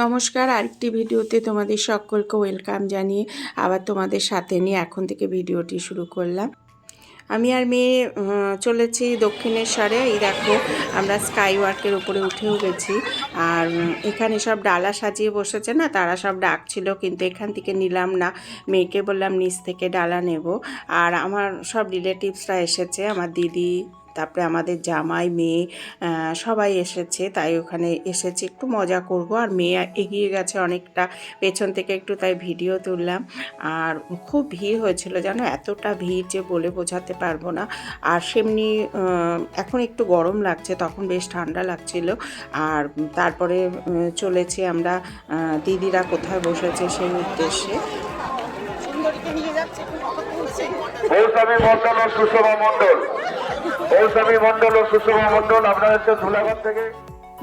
নমস্কার, আরেকটি ভিডিওতে তোমাদের সকলকে ওয়েলকাম জানিয়ে আবার তোমাদের সাথে নিয়ে এখন থেকে ভিডিওটি শুরু করলাম। আমি আর মেয়ে চলেছি দক্ষিণেশ্বরে। এই দেখো, আমরা স্কাই ওয়ার্কের উপরে উঠেও গেছি। আর এখানে সব ডালা সাজিয়ে বসেছে না? তারা সব ডাকছিল, কিন্তু এখান থেকে নিলাম না। মেয়েকে বললাম, নিচ থেকে ডালা নেব। আর আমার সব রিলেটিভসরা এসেছে, আমার দিদি তারপরে আমাদের জামাই মেয়ে সবাই এসেছে তাই ওখানে এসেছি একটু মজা করব। আর মেয়ে এগিয়ে গেছে অনেকটা পেছন থেকে একটু তাই ভিডিও তুললাম। আর খুব ভিড় হয়েছিল জানো? এতটা ভিড় যে বলে বোঝাতে পারব না। আর সেমনি এখন একটু গরম লাগছে তখন বেশ ঠান্ডা লাগছিল। আর তারপরে চলেছি আমরা দিদিরা কোথায় বসেছে সেই উদ্দেশ্যে। মন্ডল ও সুষমা মন্ডল মৌসুমী মন্ডল ও সুষমা মন্ডল আপনারা হচ্ছে ধুলাগড় থেকে।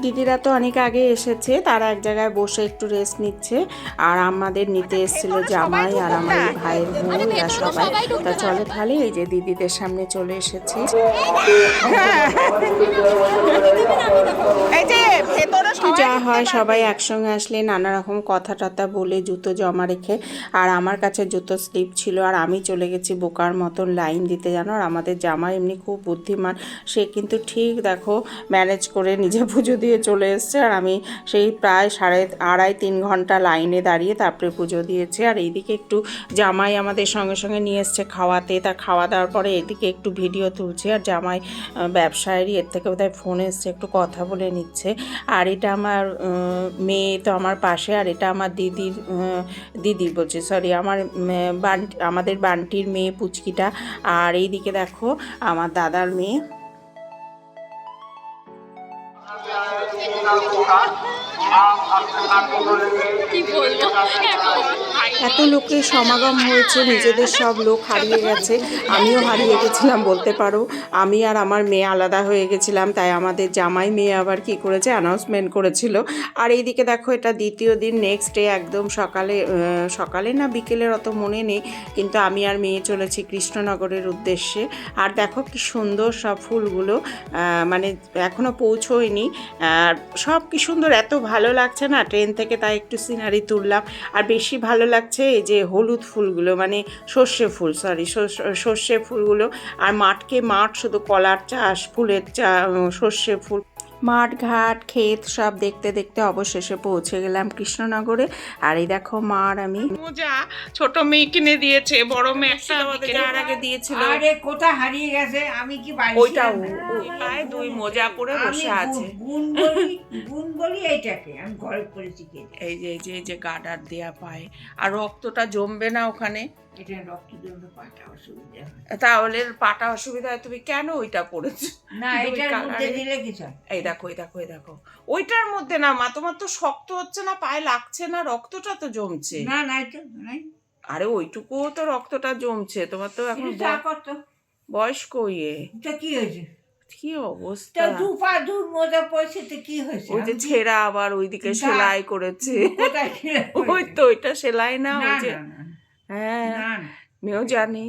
দিদিরা তো অনেক আগে এসেছে তারা এক জায়গায় বসে একটু রেস্ট নিচ্ছে। আর আমাদের নিতে এসেছিল জামাই আর আমার ভাইয়ের বোন এরা সবাই তা চলে তাহলে এই যে দিদিদের সামনে চলে এসেছি। যা হয় সবাই একসঙ্গে আসলে নানা রকম কথা টথা বলে জুতো জমা রেখে আর আমার কাছে জুতো স্লিপ ছিল আর আমি চলে গেছি বোকার মতন লাইন দিতে জানো? আর আমাদের জামা এমনি খুব বুদ্ধিমান সে কিন্তু ঠিক দেখো ম্যানেজ করে নিজে পুজো দিয়ে চলে এসছে আর আমি সেই প্রায় সাড়ে আড়াই তিন ঘণ্টা লাইনে দাঁড়িয়ে তারপরে পুজো দিয়েছে আর এইদিকে একটু জামাই আমাদের সঙ্গে সঙ্গে নিয়ে এসছে খাওয়াতে তা খাওয়া দাওয়ার পরে এদিকে একটু ভিডিও তুলছে আর জামাই আহ, ব্যবসায়েরই এর থেকে বোধহয় ফোন এসছে একটু কথা বলে নিচ্ছে আর এটা আমার মেয়ে তো আমার পাশে আর এটা আমার দিদির দিদি বলছে সরি আমার বান, আমাদের বান্টির মেয়ে পুচকিটা। আর এইদিকে দেখো, আমার দাদার মেয়ে। এত লোকের সমাগম হয়েছে, নিজেদের সব লোক হারিয়ে গেছে। আমিও হারিয়ে গেছিলাম, বলতে পারো। আমি আর আমার মেয়ে আলাদা হয়ে গেছিলাম, তাই আমাদের জামাই মেয়ে আবার কি করেছে অ্যানাউন্সমেন্ট করেছিল। আর এইদিকে দেখো, এটা দ্বিতীয় দিন নেক্সট ডে একদম সকালে সকালে না বিকেলের অত মনে নেই, কিন্তু আমি আর মেয়ে চলেছি কৃষ্ণনগরের উদ্দেশ্যে। আর দেখো কি সুন্দর সব ফুলগুলো মানে এখনও পৌঁছোয়নি। আর সব কি সুন্দর, এত ভালো লাগছে না, ট্রেন থেকে তাই একটু সিনারি তুললাম। আর বেশি ভালো লাগছে এই যে হলুদ ফুলগুলো মানে সর্ষে ফুল সরি সর্ষে ফুলগুলো আর মাঠকে মাঠ শুধু কলার চাষ, ফুলের চা, সর্ষে ফুল মাঠ ঘাট ক্ষেত সব দেখতে দেখতে অবশেষে পৌঁছে গেলাম কৃষ্ণনগরে। আর এই দেখো মা আর আমি। মোজা ছোট মেয়ে কিনে দিয়েছে বড় মেয়ে একটা যার আগে দিয়েছিল। আরে কোথা হারিয়ে গেছে? আমি কি বাড়ি ওইটা ছিলাম? দুই মোজা করে বসে আছে। গুণ- বলি গুণ বলি এইটাকে আমি ঘরে যে এই যে এই যে গার্ডার দেয়া পায়। আর রক্তটা জমবে না ওখানে। এটা রক্ত জন্য পাটা অসুবিধা হয় তাহলে পাটা অসুবিধা হয় তুমি কেন ওইটা পড়েছো না এটার মধ্যে দিলে কিছু এই দেখো এই দেখো এই দেখো। ওইটার মধ্যে না মা তোমার তো শক্ত হচ্ছে না পায়ে লাগছে না রক্তটা তো জমছে। না নাই। আরে ওইটুকুও তো রক্তটা জমছে তোমার তো এখন বয়স্ক ইয়ে। কি হয়েছে? কি অবস্থা? দু পা দু মোজা পয়সা তো কি হয়েছে? ওই যে ছেঁড়া আবার ওইদিকে সেলাই করেছে। ওই তো ওইটা সেলাই না না ওই যে না, না, হ্যাঁ না, না, মেয়েও জানি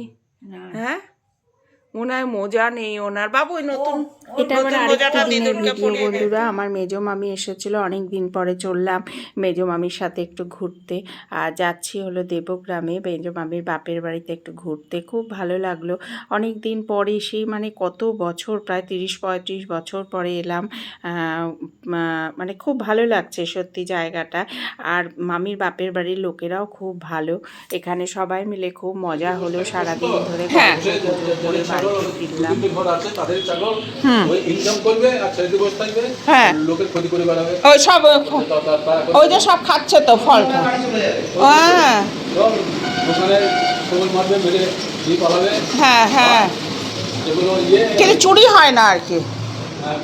হ্যাঁ হয় মোজা নেই ওনার বাবু ওই নতুন এটা নতুন আরেকটা দিনের ভিডিও বন্ধুরা আমার মেজো মামি এসেছিল অনেক দিন পরে চললাম মেজো মামির সাথে একটু ঘুরতে। আর যাচ্ছি হলো দেবগ্রামে মেজো মামির বাপের বাড়িতে একটু ঘুরতে। খুব ভালো লাগল। অনেক দিন পরে সেই মানে কত বছর প্রায় তিরিশ পঁয়ত্রিশ বছর পরে এলাম। মানে খুব ভালো লাগছে সত্যি জায়গাটা। আর মামির বাপের বাড়ির লোকেরাও খুব ভালো। এখানে সবাই মিলে খুব মজা হলো সারাদিন ধরে হ্যাঁ। ওই ইনকাম করবে আর ছেড়ে থাকবে হ্যাঁ। লোকের ক্ষতি করে ওই সব ওই যে সব খাচ্ছে তো ফলটা হ্যাঁ। হ্যাঁ হ্যাঁ। ইয়ে কিন্তু চুরি হয় না আর কি। হয়।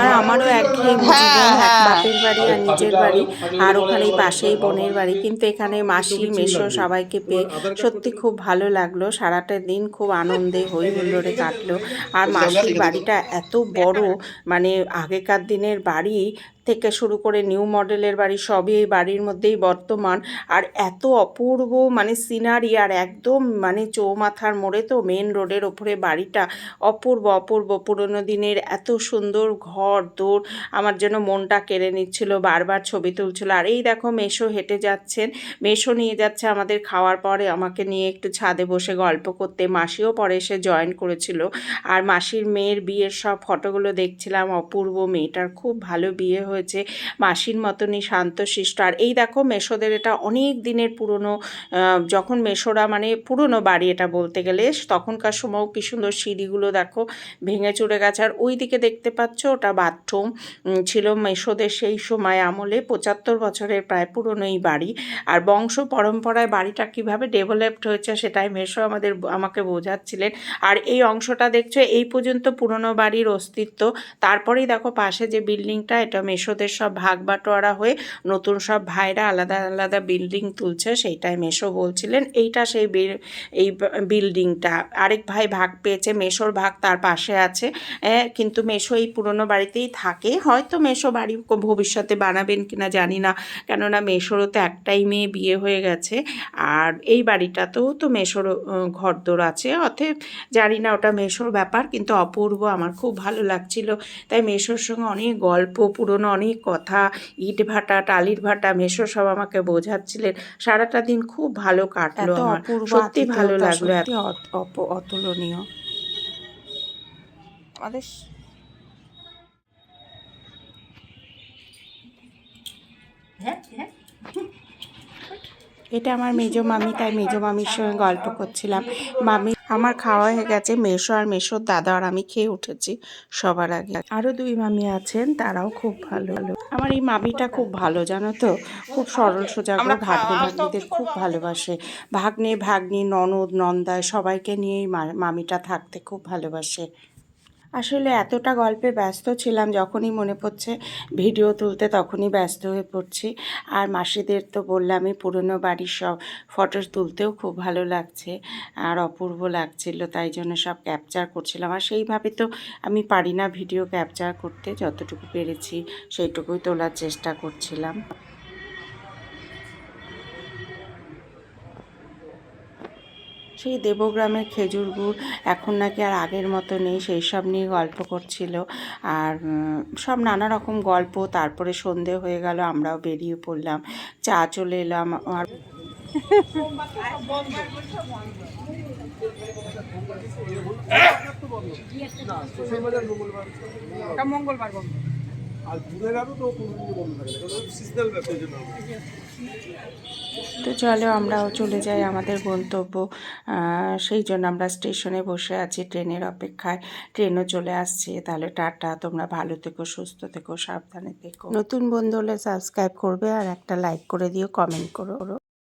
আর আমারও একঘেয়েমি হ্যাঁ, জীবন এক হ্যাঁ। বাপের বাড়ি আর নিজের বাড়ি। আর ওখানেই পাশেই বোনের বাড়ি। কিন্তু এখানে মাসি মেশো সবাইকে পেয়ে সত্যি খুব ভালো লাগল। সারাটা দিন খুব আনন্দে হই হুল্লোড়ে কাটলো। আর মাসির বাড়িটা এত বড় মানে আগেকার দিনের বাড়ি থেকে শুরু করে নিউ মডেলের বাড়ি সবই এই বাড়ির মধ্যেই বর্তমান। আর এত অপূর্ব মানে সিনারি আর একদম মানে চৌমাথার মোড়ে তো মেন রোডের ওপরে বাড়িটা অপূর্ব অপূর্ব পুরনো দিনের এত সুন্দর ঘর দৌড় আমার যেন মনটা কেড়ে নিচ্ছিল, বারবার ছবি তুলছিল। আর এই দেখো মেশো হেঁটে যাচ্ছেন, মেশো নিয়ে যাচ্ছে আমাদের খাওয়ার পরে, আমাকে নিয়ে একটু ছাদে বসে গল্প করতে। মাসিও পরে এসে জয়েন করেছিল। আর মাসির মেয়ের বিয়ের সব ফটোগুলো দেখছিলাম, অপূর্ব মেয়েটার, খুব ভালো বিয়ে হয়েছে, মাসির মতনই শান্তশিষ্ট আর এই দেখো, মেশোদের এটা অনেক দিনের পুরনো যখন মেশোরা মানে পুরনো বাড়ি এটা বলতে গেলে, তখনকার সময়ও কি সুন্দর সিঁড়িগুলো দেখো ভেঙে চুরে গেছে। আর ওই দিকে দেখতে পাচ্ছ, ওটা বাথরুম ছিল মেশোদের সেই সময় আমলে, পঁচাত্তর বছরের প্রায় পুরনো এই বাড়ি। আর বংশ পরম্পরায় বাড়িটা কীভাবে ডেভেলপড হয়েছে সেটাই মেশো আমাদের, আমাকে বোঝাচ্ছিলেন। আর এই অংশটা দেখছ, এই পর্যন্ত পুরনো বাড়ির অস্তিত্ব। তারপরেই দেখো পাশে যে বিল্ডিংটা, এটা মেশোদের সব ভাগ বাটোয়ারা হয়ে নতুন সব ভাইরা আলাদা আলাদা বিল্ডিং তুলছে সেইটাই মেশো বলছিলেন, এইটা সেই এই বিল্ডিংটা আরেক ভাই ভাগ পেয়েছে, মেশোর ভাগ তার পাশে আছে। কিন্তু মেশো এই পুরনো বাড়িতেই থাকে। হয়তো মেশো বাড়ি ভবিষ্যতে বানাবেন কিনা জানি না। কেননা মেশোরও তো একটাই মেয়ে বিয়ে হয়ে গেছে। আর এই বাড়িটাতেও তো মেশোর ঘরদোর আছে। অতএব জানি না ওটা মেশোর ব্যাপার, কিন্তু অপূর্ব। আমার খুব ভালো লাগছিল। তাই মেশোর সঙ্গে অনেক গল্প, পুরনো অনেক কথা। ইট ভাটা টালির ভাটা মেশো সব আমাকে বোঝাচ্ছিলেন। সারাটা দিন খুব ভালো কাটলো আমার। সত্যি ভালো লাগল অতুলনীয়। আমাদের হ্যাঁ হ্যাঁ। এটা আমার মেজো মামি তাই মেজো মামির সঙ্গে গল্প করছিলাম। মামি আমার খাওয়া হয়ে গেছে মেশো আর মেশোর দাদা আর আমি খেয়ে উঠেছি সবার আগে। আরও দুই মামি আছেন তারাও খুব ভালো আমার এই মামিটা খুব ভালো জানো তো? খুব সরল সোজা করে ভাগ্নে ভাগ্নিদের খুব ভালোবাসে। ভাগ্নে ভাগ্নি ননদ নন্দায় সবাইকে নিয়েই মামিটা থাকতে খুব ভালোবাসে। আসলে এতটা গল্পে ব্যস্ত ছিলাম, যখনই মনে পড়ছে ভিডিও তুলতে তখনই ব্যস্ত হয়ে পড়ছি। আর মাসিদের তো বললামই, পুরনো বাড়ির সব ফটো তুলতেও খুব ভালো লাগছে, আর অপূর্ব লাগছিল, তাই জন্য সব ক্যাপচার করছিলাম। আর সেইভাবে তো আমি পারি না ভিডিও ক্যাপচার করতে, যতটুকু পেরেছি সেইটুকুই তোলার চেষ্টা করছিলাম। সেই দেবগ্রামের খেজুর গুড় এখন নাকি আর আগের মতো নেই, সেই সব নিয়ে গল্প করছিল। আর সব নানা রকম গল্প, তারপরে সন্ধে হয়ে গেল, আমরাও বেরিয়ে পড়লাম। চা চলে এলাম আর আর দূরে গেল তো কোনো কিছু বন্ধ থাকে না সিজনাল ব্যাপার। জন্য তো চলো আমরাও চলে যাই আমাদের গন্তব্য। সেই জন্য আমরা স্টেশনে বসে আছি ট্রেনের অপেক্ষায়। ট্রেনও চলে আসছে তাহলে টাটা। তোমরা ভালো থেকো সুস্থ থেকো সাবধানে থেকো। নতুন বন্ধু হলে সাবস্ক্রাইব করবে আর একটা লাইক করে দিও কমেন্ট করো।